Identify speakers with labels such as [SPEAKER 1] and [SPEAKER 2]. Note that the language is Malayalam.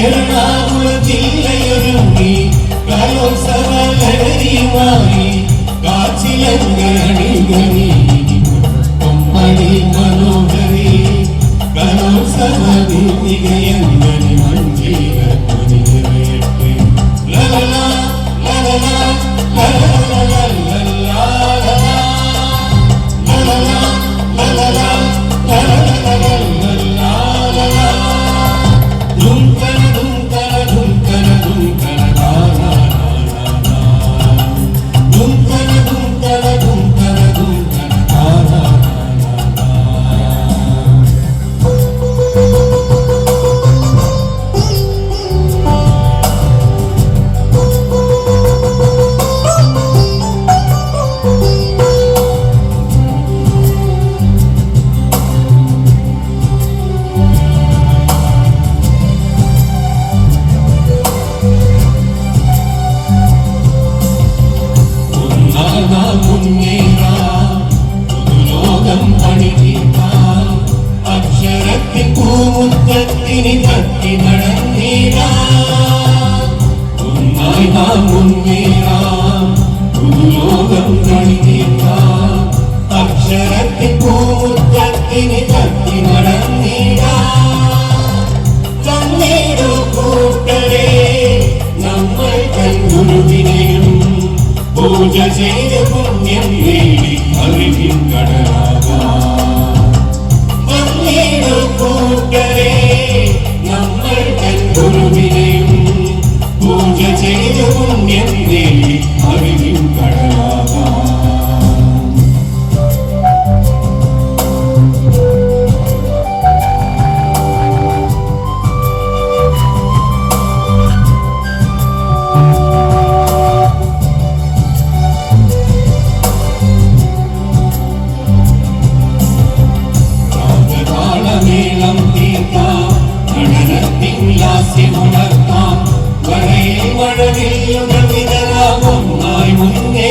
[SPEAKER 1] എറണാകുളം ജില്ലയൊരുങ്ങി കലോത്സവ ലഹരിയുമായി അക്ഷരത്തിൽ പൂമുത്തത്തിന് തട്ടി നടന്നേരായി നാം മുന്നേറാം പുതുലോകം കഴിഞ്ഞേക്കാം അക്ഷരത്തിൽ പൂമുത്തത്തിന് തട്ടി നടന്നേരാ തന്നേടു കൂട്ടരെ നമ്മൾ കൺഗുരുവിനെയും പൂജ ചെയ്ത് പുണ്യം നേടി അറിവിൻ കടൽ. யாசின் உணர்த்தான் வரையில் மழவில் உணர்வினராகும் நாய் முன்னே